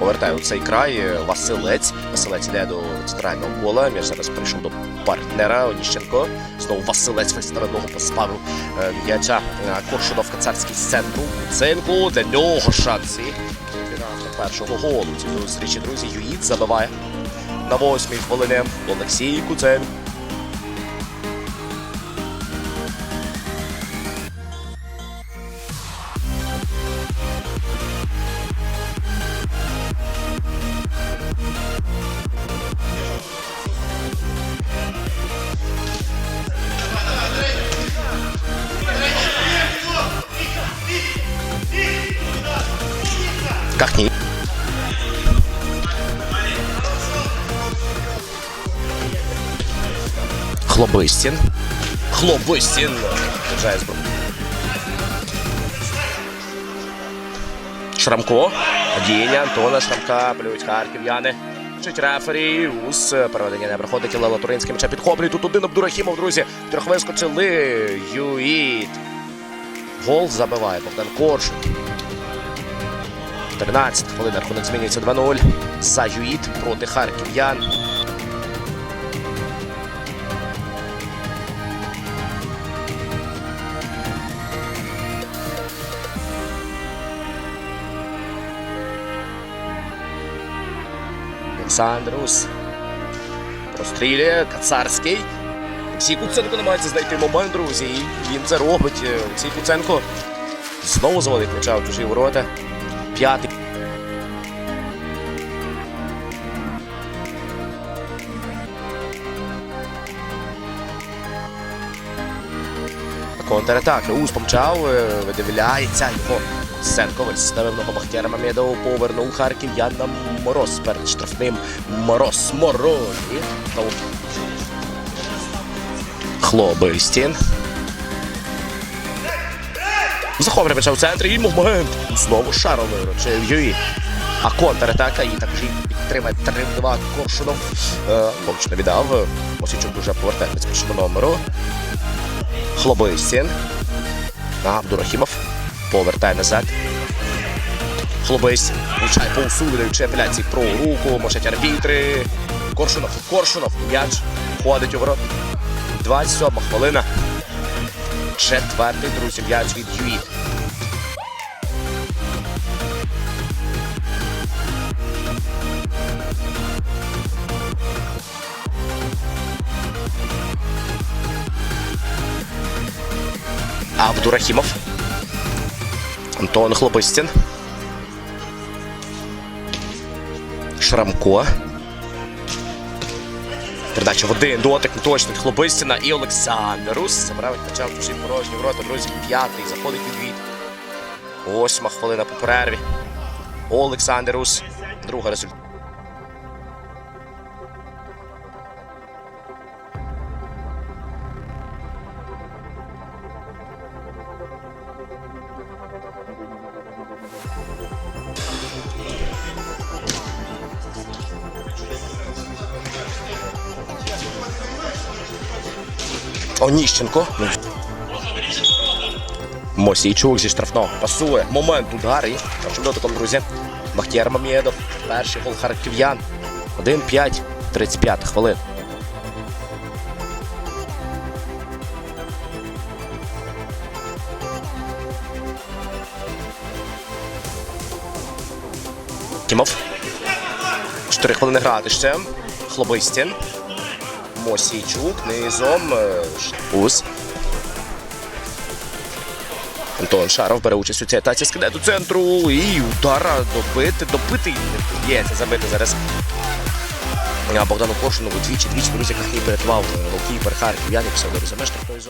повертає у цей край Василець. Василець йде до центрального кола. М'яч зараз прийшов до партнера Оніщенко. Знову Василець фейстороного поставив е, м'яча е, Коршунов Кацарський центру. Цинку для нього шанси. Першого голу цієї зустрічі, друзі. Юїд забиває на восьмій хвилині Олексій Куцен. Кахні. Хлобистін. Хлобистін. Держає зброю. Шрамко. Діяння Антона Шрамка. Плюють харків'яни. Чуть рефері. Ус. Переведення не проходить. Лела Туринський м'яча підхоплює. Тут один Абдурахімов, друзі. Трьох вискочили. Юїд. Гол забиває Богдан Коршун. 13 хвилин рахунок змінюється 2-0. Заюїт проти харків'ян. Олександрус. Прострілює Кацарський. Олексій Куценко намагається знайти момент, друзі. І він це робить. Олексій Куценко знову заводить м'яча в чужі ворота. П'ятий. Контратака. Ус помчав, видивляється його. Сенковець ставив ногу Бахтяра Мамєдову, повернув харків'ян на мороз перед штрафним мороз. Знову Хлобистін. Захоплює м'яча в центрі і момент. Знову шаром виручив Юї. А контратака і також підтримає 3-2 Коршунов. Не віддав. Мосічук дуже повертає з першого номеру. Хлобистін. Абдурахімов повертає назад. Хлобистін влучає по усудаючи апеляції про руку, мочать арбітри. Коршунов, Коршунов, м'яч входить у ворот. 27 хвилина. Четвертий, друзі, м'яч від Юїд. Абдурахімов. Антон Хлобистін. Шрамко. Передача в один дотик точно від Хлобистіна і Олександр Рус. Забрав почав чужі порожні ворота. Друзі, п'ятий. Заходить відвід. Восьма хвилина по перерві. Олександр Рус. Друга результат. Оніщенко. Мосійчук зі штрафного пасує. Момент удар і першим друзі. Бахтєр Мамєдов. Перший гол харків'ян. 1-5, 35 хвилин. Тімов. 4 хвилини грати ще. Хлобистін. Мосійчук низом. е, Ус. Антон Шаров бере участь у цій атаці, скидає до центру і удара добити, добити Є, це забити зараз. Богдану Коршунову двічі, двічі, друзі, як і перетвав голкіпер Харків. Я не писав до за меж зони.